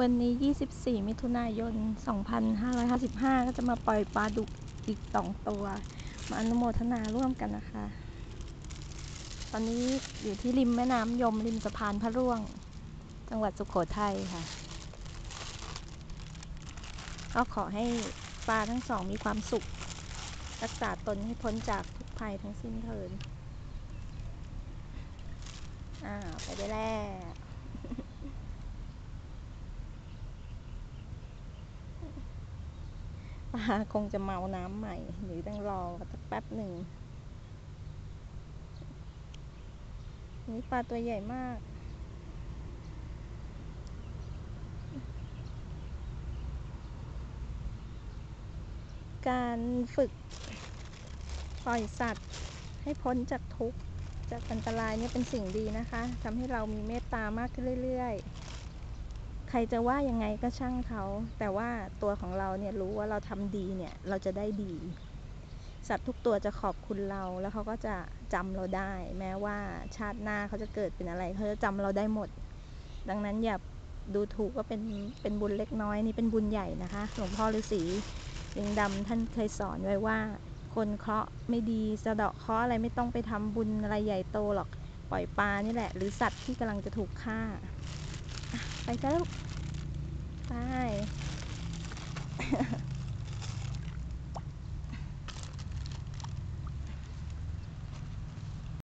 วันนี้ 24 มิถุนายน 2555 ก็จะมาปล่อยปลาดุกอีก 2 ตัว มาอนุโมทนาร่วมกันนะคะ ตอนนี้อยู่ที่ริมแม่น้ำยมริมสะพานพระร่วง จังหวัดสุขโขทัยค่ะ ก็ขอให้ปลาทั้งสองมีความสุข รักษาตนให้พ้นจากทุกภัยทั้งสิ้นเถิดอ่า ไปได้แล้ว ปลาคงจะเมาน้ำใหม่หรือต้องรอสักแป๊บหนึ่งนี่ปลาตัวใหญ่มาก การฝึกปล่อยสัตว์ให้พ้นจากทุกข์จากอันตรายเนี่ยเป็นสิ่งดีนะคะทำให้เรามีเมตตามากขึ้นเรื่อย ๆ รจะว่ายังไงก็ช่างเขา แต่ว่าตัวของเราเนี่ยรู้ว่าเราทำดีเนี่ยเราจะได้ดี สัตว์ทุกตัวจะขอบคุณเราแล้วเขาก็จะจำเราได้ แม้ว่าชาติหน้าเขาจะเกิดเป็นอะไรเขาจะจำเราได้หมด ดังนั้นอย่าดูถูกว่าเป็นเป็นบุญเล็กน้อยนี่เป็นบุญใหญ่นะคะหลวงพ่อฤาษีลิงดำท่านเคยสอนไว้ว่า คนเคราะห์ไม่ดีสะเดาะเคราะห์อะไรไม่ต้องไปทำบุญอะไรใหญ่โตหรอกปล่อยปลานี่แหละ หรือสัตว์ที่กำลังจะถูกฆ่า ไปซะลูกไป